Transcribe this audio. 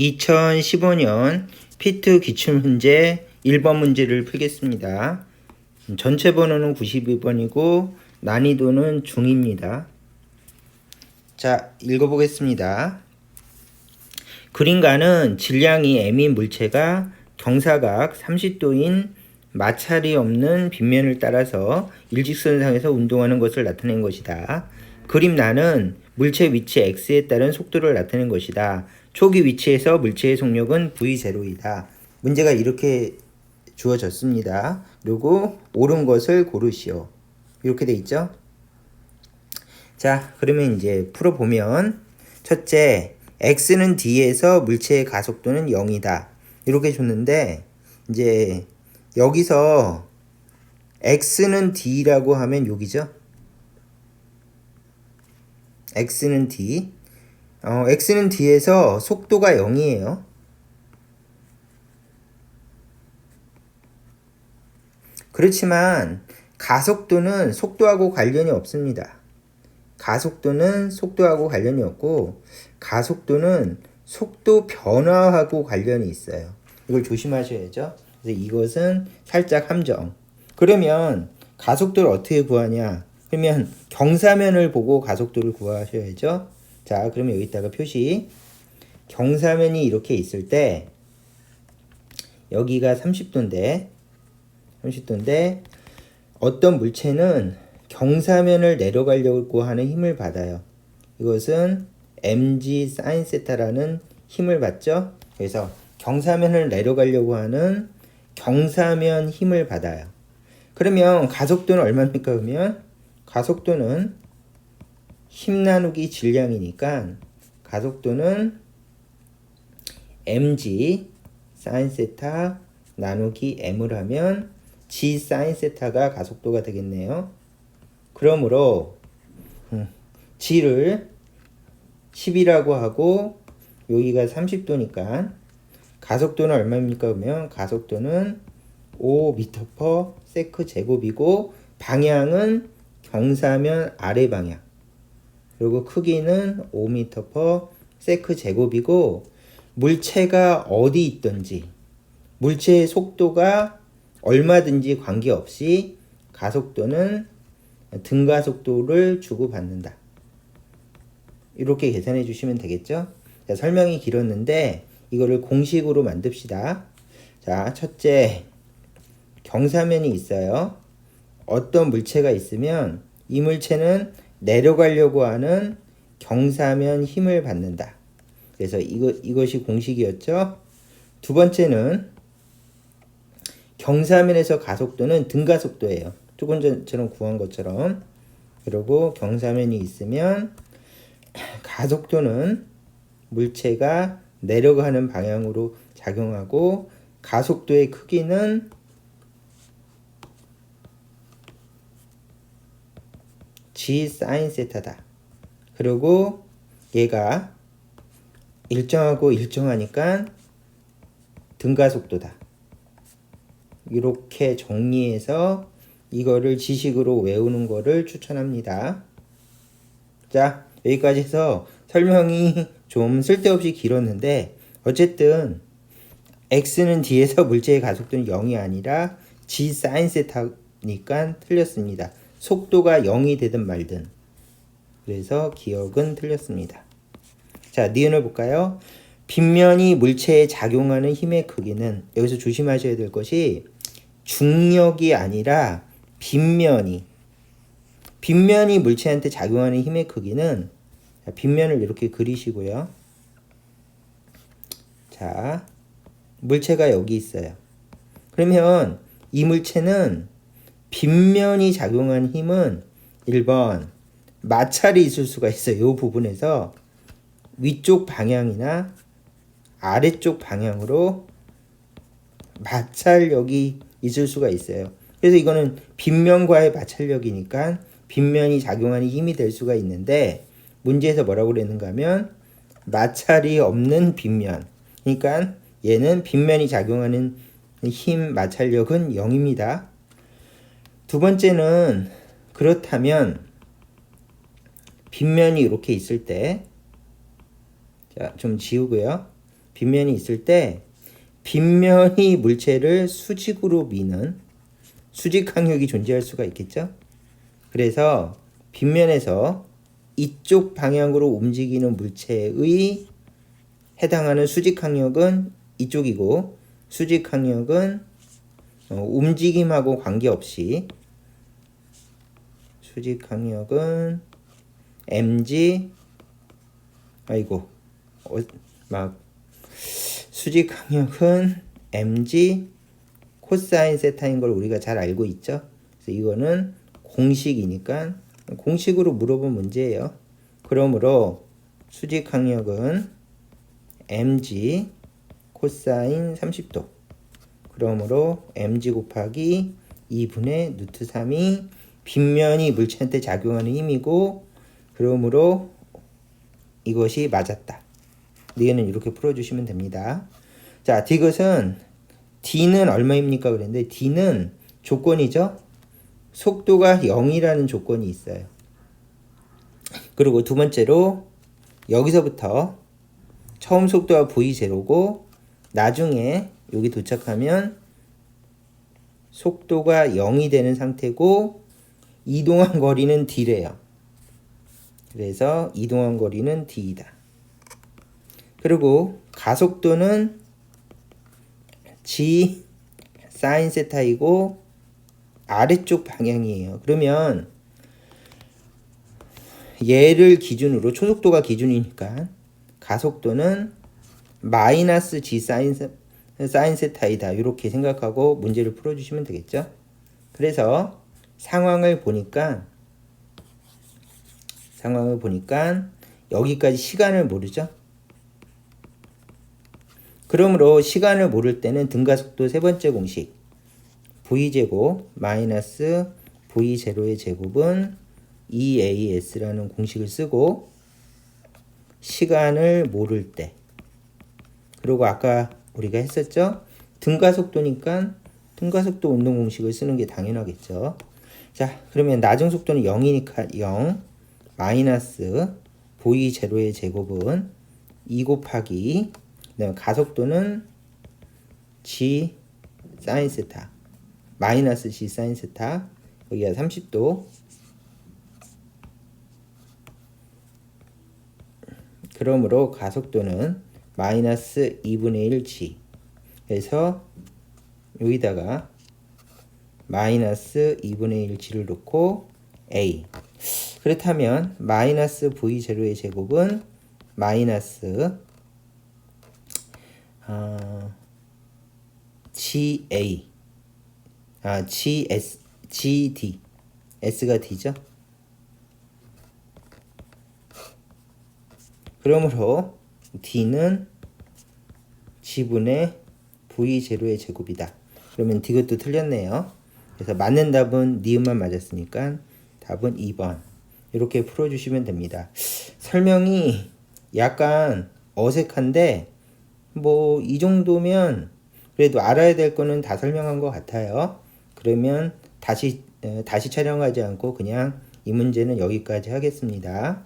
2015년 피트 기출 문제 1번 문제를 풀겠습니다. 전체 번호는 92번이고 난이도는 중입니다. 자, 읽어보겠습니다. 그림가는 질량이 m인 물체가 경사각 30도인 마찰이 없는 빗면을 따라서 일직선상에서 운동하는 것을 나타낸 것이다. 그림 나는 물체 위치 x에 따른 속도를 나타낸 것이다. 초기 위치에서 물체의 속력은 v0이다. 문제가 이렇게 주어졌습니다. 그리고 옳은 것을 고르시오. 이렇게 돼 있죠? 자, 그러면 이제 풀어보면 첫째, x는 d에서 물체의 가속도는 0이다. 이렇게 줬는데 이제 여기서 x는 d라고 하면 여기죠? x는 d. 어, x는 d에서 속도가 0이에요. 그렇지만 가속도는 속도하고 관련이 없습니다. 가속도는 속도하고 관련이 없고 가속도는 속도 변화하고 관련이 있어요. 이걸 조심하셔야죠. 그래서 이것은 살짝 함정. 그러면 가속도를 어떻게 구하냐? 그러면 경사면을 보고 가속도를 구하셔야죠. 자, 그러면 여기다가 표시. 경사면이 이렇게 있을 때 여기가 30도인데 30도인데 어떤 물체는 경사면을 내려가려고 하는 힘을 받아요. 이것은 mg sin 세타라는 힘을 받죠. 그래서 경사면을 내려가려고 하는 경사면 힘을 받아요. 그러면 가속도는 얼마입니까? 그러면 가속도는 힘 나누기 질량이니까 가속도는 mg sin 세타 나누기 m을 하면 g sin 세타가 가속도가 되겠네요. 그러므로 음, g를 10이라고 하고 여기가 30도니까 가속도는 얼마입니까? 그러면 가속도는 5m 세크 제곱이고 방향은 경사면 아래 방향 그리고 크기는 5m 세크 제곱이고 물체가 어디 있든지 물체의 속도가 얼마든지 관계없이 가속도는 등가속도를 주고받는다. 이렇게 계산해 주시면 되겠죠? 자, 설명이 길었는데 이거를 공식으로 만듭시다. 자, 첫째, 경사면이 있어요. 어떤 물체가 있으면 이 물체는 내려가려고 하는 경사면 힘을 받는다. 그래서 이거, 이것이 공식이었죠. 두 번째는 경사면에서 가속도는 등가속도예요. 조금 전처럼 구한 것처럼. 그리고 경사면이 있으면 가속도는 물체가 내려가는 방향으로 작용하고 가속도의 크기는 g sin 세타다. 그리고 얘가 일정하고 일정하니까 등가 속도다. 이렇게 정리해서 이거를 지식으로 외우는 거를 추천합니다. 자, 여기까지 해서 설명이 좀 쓸데없이 길었는데 어쨌든 x는 d에서 물체의 가속도는 0이 아니라 g sin 세타니까 틀렸습니다. 속도가 0이 되든 말든 그래서 기억은 틀렸습니다. 자, 니은을 볼까요? 빗면이 물체에 작용하는 힘의 크기는 여기서 조심하셔야 될 것이 중력이 아니라 빗면이 빗면이 물체한테 작용하는 힘의 크기는 빗면을 이렇게 그리시고요. 자, 물체가 여기 있어요. 그러면 이 물체는 빗면이 작용한 힘은 1번 마찰이 있을 수가 있어요. 이 부분에서 위쪽 방향이나 아래쪽 방향으로 마찰력이 있을 수가 있어요. 그래서 이거는 빗면과의 마찰력이니까 빗면이 작용하는 힘이 될 수가 있는데 문제에서 뭐라고 그랬는가 하면 마찰이 없는 빗면 그러니까 얘는 빗면이 작용하는 힘 마찰력은 0입니다. 두 번째는 그렇다면 빗면이 이렇게 있을 때 자, 좀 지우고요. 빗면이 있을 때 빗면이 물체를 수직으로 미는 수직 항력이 존재할 수가 있겠죠. 그래서 빗면에서 이쪽 방향으로 움직이는 물체의 해당하는 수직 항력은 이쪽이고 수직 항력은 어, 움직임하고 관계없이 수직 항력은 mg 아이고 어, 막 수직 항력은 mg 코사인 세타인 걸 우리가 잘 알고 있죠. 그래서 이거는 공식이니까 공식으로 물어본 문제예요. 그러므로 수직 항력은 mg 코사인 30도. 그러므로 mg 곱하기 2분의 루트 3이 빗면이 물체한테 작용하는 힘이고 그러므로 이것이 맞았다. 얘는 이렇게 풀어주시면 됩니다. 자, 디귿은 d는 얼마입니까? 그랬는데 d는 조건이죠. 속도가 0이라는 조건이 있어요. 그리고 두 번째로 여기서부터 처음 속도가 v0고 나중에 여기 도착하면 속도가 0이 되는 상태고 이동한 거리는 d래요. 그래서 이동한 거리는 d이다. 그리고 가속도는 g 사인 세타이고 아래쪽 방향이에요. 그러면 얘를 기준으로 초속도가 기준이니까 가속도는 마이너스 g 사인 세, 사인 세타이다. 이렇게 생각하고 문제를 풀어 주시면 되겠죠. 그래서 상황을 보니까 상황을 보니까 여기까지 시간을 모르죠. 그러므로 시간을 모를 때는 등가속도 세 번째 공식 v제곱 마이너스 v0의 제곱은 2as라는 공식을 쓰고 시간을 모를 때 그리고 아까 우리가 했었죠 등가속도니까 등가속도 운동 공식을 쓰는 게 당연하겠죠 자 그러면 낮은 속도는 0이니까 0 마이너스 v0의 제곱은 2 곱하기 그다음에 가속도는 g 사인 세타 마이너스 g 사인 세타 여기가 30도. 그러므로 가속도는 마이너스 2분의 1 g. 그래서 여기다가 마이너스 2분의 1 g를 놓고 a 그렇다면 마이너스 v0의 제곱은 마이너스 어, GA 아 GS GD S가 D죠. 그러므로 D는 G분의 V0의 제곱이다. 그러면 D것도 틀렸네요. 그래서 맞는 답은 니은만 맞았으니까 답은 2번. 이렇게 풀어주시면 됩니다. 설명이 약간 어색한데 뭐 이 정도면 그래도 알아야 될 거는 다 설명한 것 같아요. 그러면 다시 에, 다시 촬영하지 않고 그냥 이 문제는 여기까지 하겠습니다.